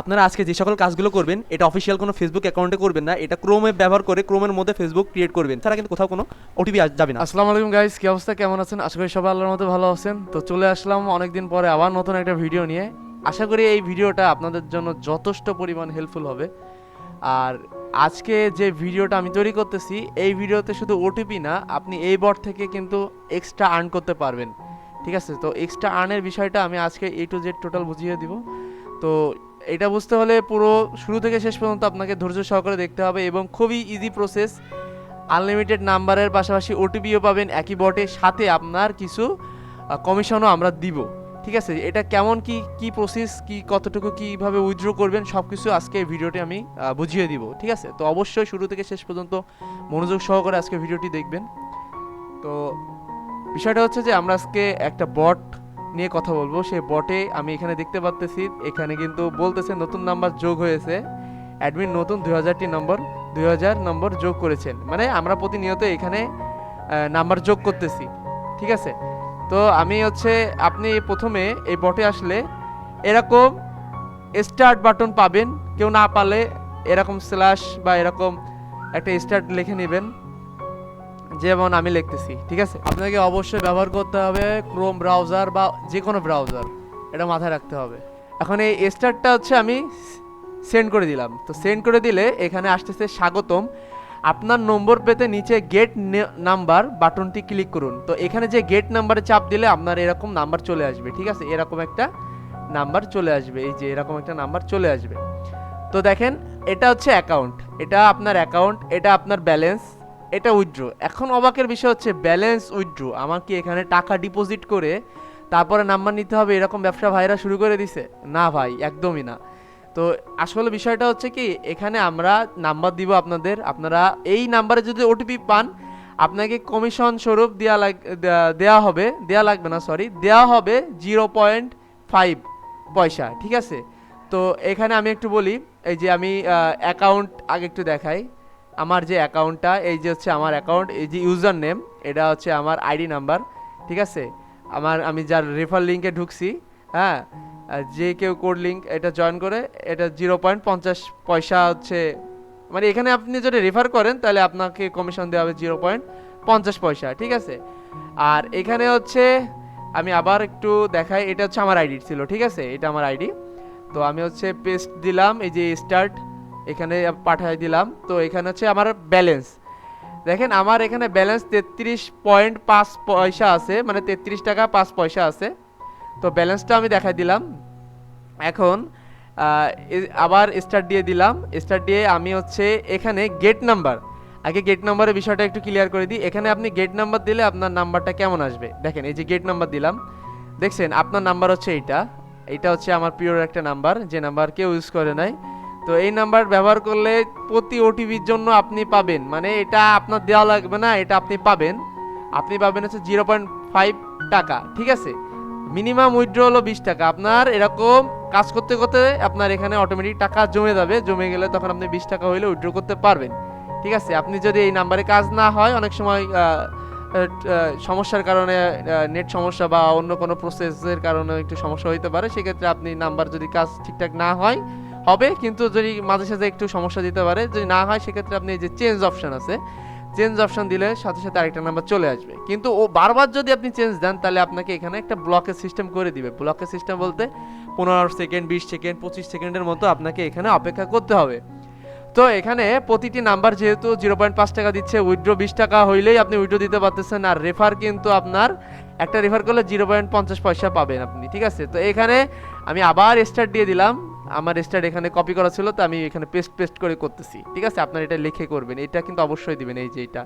আপনারা আজকে যে সকল কাজগুলো করবেন, এটা অফিসিয়াল কোনো ফেসবুক অ্যাকাউন্টে করবেন না, এটা ক্রোমে ব্যবহার করে ক্রোমের মধ্যে ফেসবুক ক্রিয়েট করবেন। তারা কিন্তু কোথাও কোনো ওটিপি যাবে না। আসসালামু আলাইকুম গাইস কি অবস্থা? কেমন আছেন? আশা করি সবাই আল্লাহর মতো ভালো আছেন। তো চলে আসলাম অনেকদিন পরে আবার নতুন একটা ভিডিও নিয়ে। আশা করি এই ভিডিওটা আপনাদের জন্য যথেষ্ট পরিমাণ হেল্পফুল হবে। আর আজকে যে ভিডিওটা আমি তৈরি করতেছি, এই ভিডিওতে শুধু ওটিপি না, আপনি এই বট থেকে কিন্তু এক্সট্রা আর্ন করতে পারবেন। ঠিক আছে? তো এক্সট্রা আর্নের বিষয়টা আমি আজকে এ টু জেড টোটাল বুঝিয়ে দিব। তো এটা বুঝতে হলে পুরো শুরু থেকে শেষ পর্যন্ত আপনাকে ধৈর্য সহকারে দেখতে হবে এবং খুবই ইজি প্রসেস আনলিমিটেড নাম্বারের পাশাপাশি ওটিপিও পাবেন একই বটে সাথে আপনার কিছু কমিশনও আমরা দিব। ঠিক আছে? এটা কেমন, কি কি প্রসেস কি, কতটুকু, কীভাবে উইথড্র করবেন সব কিছু আজকে ভিডিওটি আমি বুঝিয়ে দিব। ঠিক আছে? তো অবশ্যই শুরু থেকে শেষ পর্যন্ত মনোযোগ সহকারে আজকে ভিডিওটি দেখবেন। তো বিষয়টা হচ্ছে যে আমরা আজকে একটা বট নিয়ে কথা বলব। সে বটে, আমি এখানে দেখতে পাচ্তেছি এখানে কিন্তু বলতেছে নতুন নাম্বার যোগ হয়েছে। অ্যাডমিন নতুন দুই হাজারটি নম্বর, দুই হাজার নম্বর যোগ করেছেন। মানে আমরা প্রতিনিয়ত এখানে নাম্বার যোগ করতেছি, ঠিক আছে? তো আমি হচ্ছে, আপনি প্রথমে এই বটে আসলে এরকম স্টার্ট বাটন পাবেন। কেউ না পালে এরকম স্ল্যাশ বা এরকম একটা স্টার্ট লিখে নেবেন। যেমন আমি লিখতেছি, ঠিক আছে? আপনাকে অবশ্যই ব্যবহার করতে হবে ক্রোম ব্রাউজার বা যে কোনো ব্রাউজার এটা মাথায় রাখতে হবে। এখন এই স্টারটা হচ্ছে আমি সেন্ড করে দিলাম। তো সেন্ড করে দিলে এখানে আসতেছে স্বাগতম। আপনার নম্বর পেতে নিচে গেট নাম্বার বাটনটি ক্লিক করুন। তো এখানে যে গেট নাম্বারে চাপ দিলে আপনার এরকম নাম্বার চলে আসবে, ঠিক আছে? এরকম একটা নাম্বার চলে আসবে, এই যে এরকম একটা নাম্বার চলে আসবে। তো দেখেন, এটা হচ্ছে অ্যাকাউন্ট এটা আপনার অ্যাকাউন্ট এটা আপনার ব্যালেন্স এটা উইথড্র এখন অবাকের বিষয় হচ্ছে ব্যালেন্স উইথড্র আমার কি এখানে টাকা ডিপোজিট করে তারপরে নাম্বার নিতে হবে, এরকম ব্যবসা ভাইরা শুরু করে দিছে। না ভাই, একদমই না। তো আসলে বিষয়টা হচ্ছে কি, এখানে আমরা নাম্বার দিব আপনাদের। আপনারা এই নাম্বারে যদি ওটিপি পান, আপনাকে কমিশন স্বরূপ দেওয়া লাগ, দেয়া হবে। দেওয়া লাগবে না সরি দেওয়া হবে জিরো পয়েন্ট ফাইভ পয়সা, ঠিক আছে? তো এখানে আমি একটু বলি, এই যে আমি অ্যাকাউন্ট আগে একটু দেখাই। আমার যে অ্যাকাউন্টটা, এই যে হচ্ছে আমার অ্যাকাউন্ট, এই যে ইউজার নেম এটা হচ্ছে আমার আইডি নাম্বার, ঠিক আছে? আমার, আমি যার রেফার লিঙ্কে ঢুকছি হ্যাঁ? যে কেউ কোড লিঙ্ক এটা জয়েন করে, এটা জিরো পয়েন্ট পঞ্চাশ পয়সা হচ্ছে মানে এখানে আপনি যদি রেফার করেন, তাহলে আপনাকে কমিশন দেওয়া হবে জিরো পয়েন্ট পঞ্চাশ পয়সা, ঠিক আছে? আর এখানে হচ্ছে, আমি আবার একটু দেখাই, এটা হচ্ছে আমার আইডি ছিল, ঠিক আছে? এটা আমার আইডি। তো আমি হচ্ছে পেস্ট দিলাম, এই যে স্টার্ট এখানে পাঠাই দিলাম। তো এখানে হচ্ছে আমার ব্যালেন্স দেখেন আমার এখানে ব্যালেন্স তেত্রিশ পয়েন্ট পাঁচ পয়সা আছে মানে তেত্রিশ টাকা পাঁচ পয়সা আছে। তো ব্যালেন্সটা আমি দেখাই দিলাম। এখন আবার স্টার্ট দিয়ে দিলাম। স্টার্ট দিয়ে আমি হচ্ছে এখানে গেট নাম্বার আগে গেট নাম্বারের বিষয়টা একটু ক্লিয়ার করে দিই। এখানে আপনি গেট নাম্বার দিলে আপনার নাম্বারটা কেমন আসবে? দেখেন, এই যে গেট নাম্বার দিলাম। দেখছেন, আপনার নাম্বার হচ্ছে এইটা। এইটা হচ্ছে আমার প্রিয় একটা নাম্বার যে নাম্বার কেউ ইউজ করে নাই। তো এই নাম্বার ব্যবহার করলে প্রতি ওটিপির জন্য আপনি পাবেন। মানে এটা আপনার দেওয়া লাগবে না, এটা আপনি পাবেন। আপনি পাবেন হচ্ছে জিরো পয়েন্ট ফাইভ টাকা, ঠিক আছে? মিনিমাম উইথড্র হলো বিশ টাকা। আপনার এরকম কাজ করতে করতে আপনার এখানে অটোমেটিক টাকা জমে যাবে। জমে গেলে তখন আপনি বিশ টাকা হইলে উইথড্র করতে পারবেন। ঠিক আছে? আপনি যদি এই নাম্বারে কাজ না হয়, অনেক সময় সমস্যার কারণে নেট সমস্যা বা অন্য কোনো প্রসেসের কারণে একটু সমস্যা হইতে পারে, সেক্ষেত্রে আপনি নাম্বার যদি কাজ ঠিকঠাক না হয় হবে, কিন্তু যদি মাঝে সাঝে একটু সমস্যা দিতে পারে, যদি না হয় সেক্ষেত্রে আপনি যে চেঞ্জ অপশন আছে চেঞ্জ অপশন দিলে সাথে সাথে আরেকটা নাম্বার চলে আসবে। কিন্তু ও বারবার যদি আপনি চেঞ্জ দেন, তাহলে আপনাকে এখানে একটা ব্লকের সিস্টেম করে দিবে। ব্লকের সিস্টেম বলতে পনেরো সেকেন্ড বিশ সেকেন্ড পঁচিশ সেকেন্ডের মতো আপনাকে এখানে অপেক্ষা করতে হবে। তো এখানে প্রতিটি নাম্বার যেহেতু জিরো পয়েন্ট পাঁচ টাকা দিচ্ছে উইড্রো বিশ টাকা হইলেই আপনি উইড্রো দিতে পারতেছেন, আর রেফার কিন্তু আপনার, একটা রেফার করলে জিরো পয়েন্ট পঞ্চাশ পয়সা পাবেন আপনি, ঠিক আছে? তো এখানে আমি আবার স্টার দিয়ে দিলাম। আমার স্টার্ট এখানে কপি করা ছিল, তো আমি এখানে পেস্ট পেস্ট করে করতেছি। ঠিক আছে? আপনার এটা লিখে করবেন। এটা কিন্তু অবশ্যই দিবেন, এই যে এটা,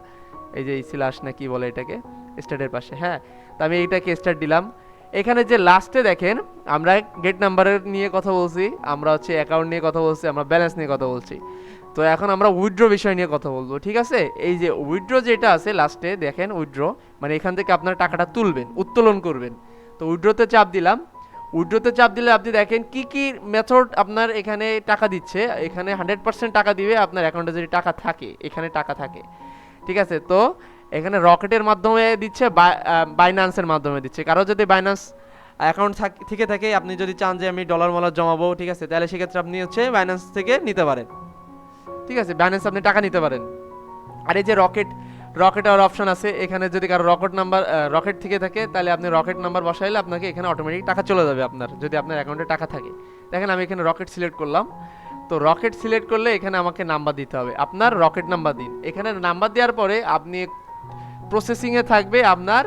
এই যে সিলাস না কি বলে এটাকে স্টার্টের পাশে হ্যাঁ? তো আমি এইটাকে স্টার্ট দিলাম। এখানে যে লাস্টে দেখেন, আমরা গেট নাম্বারের নিয়ে কথা বলছি, আমরা হচ্ছে অ্যাকাউন্ট নিয়ে কথা বলছি, আমরা ব্যালেন্স নিয়ে কথা বলছি। তো এখন আমরা উইড্রো বিষয় নিয়ে কথা বলব, ঠিক আছে? এই যে উইথড্র যেটা আছে লাস্টে দেখেন উইড্রো মানে এখান থেকে আপনার টাকাটা তুলবেন, উত্তোলন করবেন। তো উইড্রোতে চাপ দিলাম। উইথড্রতে চাপ দিলে আপনি দেখেন কি কি মেথড আপনার এখানে টাকা দিচ্ছে, এখানে হান্ড্রেড পার্সেন্ট টাকা দিবে আপনার অ্যাকাউন্টে যদি টাকা থাকে, এখানে টাকা থাকে। ঠিক আছে? তো এখানে রকেটের মাধ্যমে দিচ্ছে বাইন্যান্সের মাধ্যমে দিচ্ছে। কারও যদি বাইন্যান্স অ্যাকাউন্ট থেকে, থাকে আপনি যদি চান যে আমি ডলার মলার জমাবো, ঠিক আছে? তাহলে সেক্ষেত্রে আপনি হচ্ছে বাইন্যান্স থেকে নিতে পারেন। ঠিক আছে? বাইন্যান্স আপনি টাকা নিতে পারেন। আর এই যে রকেট রকেট আর অপশন আছে। এখানে যদি কারও রকেট নাম্বার রকেট থেকে থাকে, তাহলে আপনি রকেট নাম্বার বসাইলে আপনাকে এখানে অটোমেটিক টাকা চলে যাবে আপনার, যদি আপনার অ্যাকাউন্টে টাকা থাকে। দেখেন আমি এখানে রকেট সিলেক্ট করলাম। তো রকেট সিলেক্ট করলে এখানে আমাকে নাম্বার দিতে হবে। আপনার রকেট নাম্বার দিন। এখানে নাম্বার দেওয়ার পরে আপনি প্রসেসিংয়ে থাকবে আপনার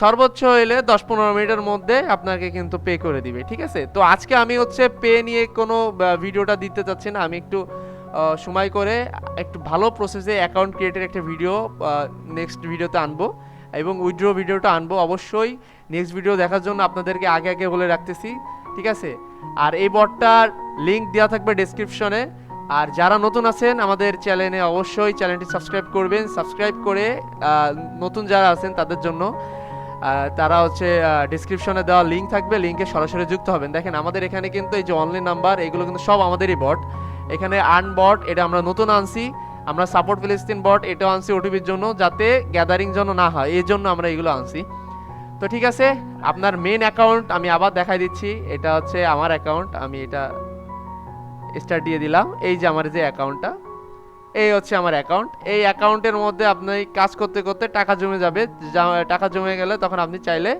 সর্বোচ্চ হইলে দশ পনেরো মিনিটের মধ্যে আপনাকে কিন্তু পে করে দিবে, ঠিক আছে? তো আজকে আমি হচ্ছে পে নিয়ে কোনো ভিডিওটা দিতে চাচ্ছি না। আমি একটু সময় করে একটু ভালো প্রসেসে অ্যাকাউন্ট ক্রিয়েটের একটা ভিডিও নেক্সট ভিডিওতে আনব এবং উইড্রো ভিডিওটা আনব। অবশ্যই নেক্সট ভিডিও দেখার জন্য আপনাদেরকে আগে আগে বলে রাখতেছি, ঠিক আছে? আর এই বটটার লিঙ্ক দেওয়া থাকবে ডেসক্রিপশনে আর যারা নতুন আছেন আমাদের চ্যানেলে অবশ্যই চ্যানেলটি সাবস্ক্রাইব করবেন। সাবস্ক্রাইব করে নতুন যারা আছেন তাদের জন্য তারা হচ্ছে ডিসক্রিপশনে দেওয়া লিঙ্ক থাকবে। লিঙ্কে সরাসরি যুক্ত হবেন। দেখেন আমাদের এখানে কিন্তু এই যে অনলাইন নাম্বার এগুলো কিন্তু সব আমাদেরই বট এখানে আর্ন বট এটা আমরা নতুন আনছি। আমরা সাপোর্ট ফিলিস্তিন বট এটাও আনছি ওটিভির জন্য, যাতে গ্যাদারিং যেন না হয়। এই জন্য আমরা এগুলো আনছি। তো ঠিক আছে, আপনার মেন অ্যাকাউন্ট আমি আবার দেখাই দিচ্ছি। এটা হচ্ছে আমার অ্যাকাউন্ট আমি এটা স্টার্ট দিয়ে দিলাম। এই যে আমার যে অ্যাকাউন্টটা এই হচ্ছে আমার অ্যাকাউন্ট এই অ্যাকাউন্টের মধ্যে আপনি কাজ করতে করতে টাকা জমে যাবে। টাকা জমে গেলে তখন আপনি চাইলে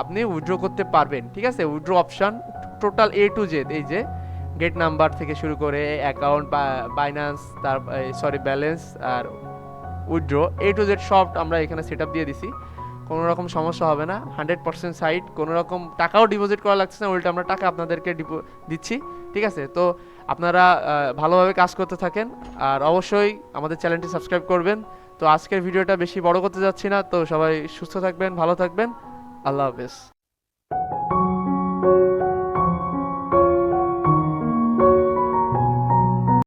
আপনি উইথড্র করতে পারবেন। ঠিক আছে withdraw option total A to Z এই যে। গেট নাম্বার থেকে শুরু করে অ্যাকাউন্ট বাইন্যান্স তার সরি ব্যালেন্স আর উইথড্র এ টু জেড সব আমরা এখানে সেট দিয়ে দিছি। কোনো রকম সমস্যা হবে না। হান্ড্রেড পার্সেন্ট সাইট কোনো রকম টাকাও ডিপোজিট করা লাগছে না, উল্টো আমরা টাকা আপনাদেরকে দিচ্ছি। ঠিক আছে? তো আপনারা ভালোভাবে কাজ করতে থাকেন। আর অবশ্যই আমাদের চ্যানেলটি সাবস্ক্রাইব করবেন। তো আজকের ভিডিওটা বেশি বড় করতে যাচ্ছি না। তো সবাই সুস্থ থাকবেন, ভালো থাকবেন। আল্লাহ হাফেজ।